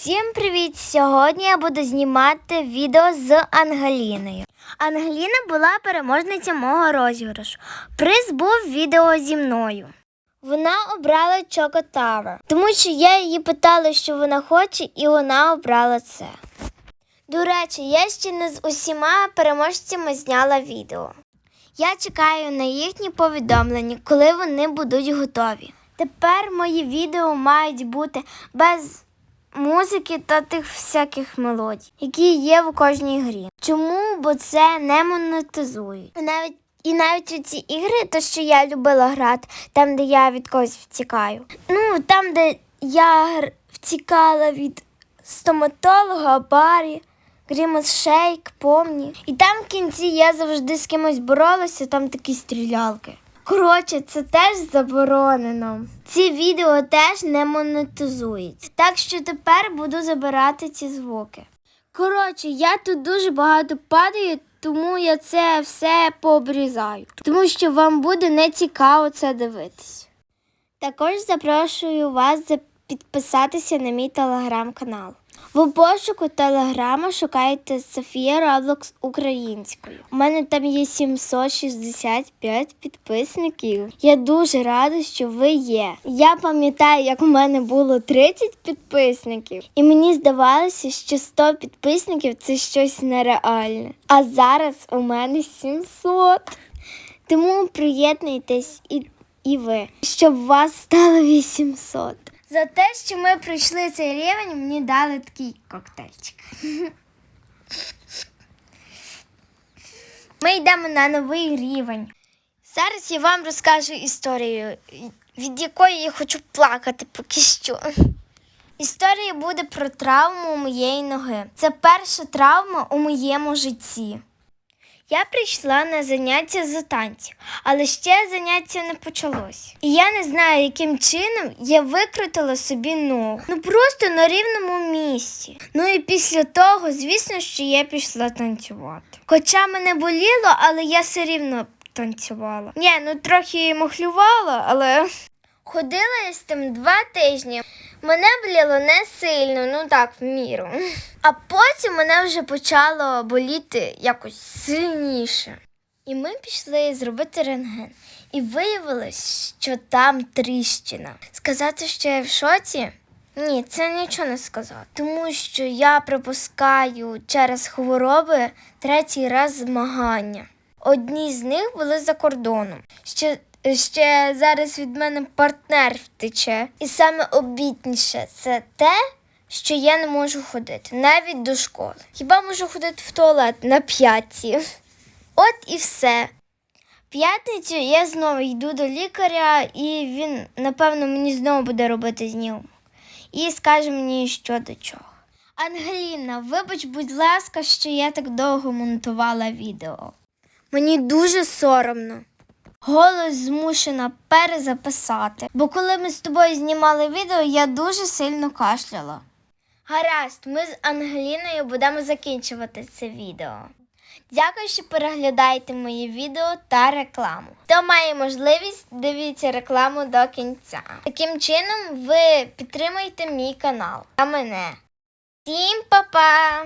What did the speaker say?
Всім привіт! Сьогодні я буду знімати відео з Ангеліною. Ангеліна була переможниця мого розіграшу. Приз був відео зі мною. Вона обрала Tower, тому що я її питала, що вона хоче, і вона обрала це. До речі, я ще не з усіма переможцями зняла відео. Я чекаю на їхні повідомлення, коли вони будуть готові. Тепер мої відео мають бути без музики та тих всяких мелодій, які є в кожній грі. Чому? Бо це не монетизують. Навіть і навіть ці ігри, то що я любила грати, там, де я від когось втікаю. Ну, там, де я втікала від стоматолога, барі. Грімос Шейк, помні. І там в кінці я завжди з кимось боролася, там такі стрілялки. Коротше, це теж заборонено. Ці відео теж не монетизують. Так що тепер буду забирати ці звуки. Коротше, я тут дуже багато падаю, тому я це все пообрізаю. Тому що вам буде не цікаво це дивитись. Також запрошую вас підписатися на мій телеграм-канал. В пошуку телеграма шукайте Софія Роблокс українською. У мене там є 765 підписників. Я дуже рада, що ви є. Я пам'ятаю, як у мене було 30 підписників, і мені здавалося, що 100 підписників це щось нереальне. А зараз у мене 700. Тому приєднуйтесь і, і ви, щоб вас стало 800. За те, що ми пройшли цей рівень, мені дали такий коктейльчик. Ми йдемо на новий рівень. Зараз я вам розкажу історію, від якої я хочу плакати поки що. Історія буде про травму моєї ноги. Це перша травма у моєму житті. Я прийшла на заняття з танців, але ще заняття не почалось. І я не знаю, яким чином я викрутила собі ногу. Ну просто на рівному місці. Ну і після того, звісно, що я пішла танцювати. Хоча мене боліло, але я все рівно танцювала. Ні, ну трохи махлювала, але. Ходила я з тим два тижні. Мене боліло не сильно, ну так, в міру. А потім мене вже почало боліти якось сильніше. І ми пішли зробити рентген. І виявилось, що там тріщина. Сказати, що я в шоці? Ні, це нічого не сказати. Тому що я пропускаю через хвороби третій раз змагання. Одні з них були за кордоном. Ще Ще зараз від мене партнер втече. І саме обітніше це те, що я не можу ходити навіть до школи. Хіба можу ходити в туалет на п'ятці? От і все. П'ятницю я знову йду до лікаря, і він, напевно, мені знову буде робити знімок. І скаже мені, що до чого. Ангеліна, вибач, будь ласка, що я так довго монтувала відео. Мені дуже соромно. Голос змушена перезаписати, бо коли ми з тобою знімали відео, я дуже сильно кашляла. Гаразд, ми з Ангеліною будемо закінчувати це відео. Дякую, що переглядаєте мої відео та рекламу. Хто має можливість, дивіться рекламу до кінця. Таким чином ви підтримуєте мій канал, а мене. Всім па-па!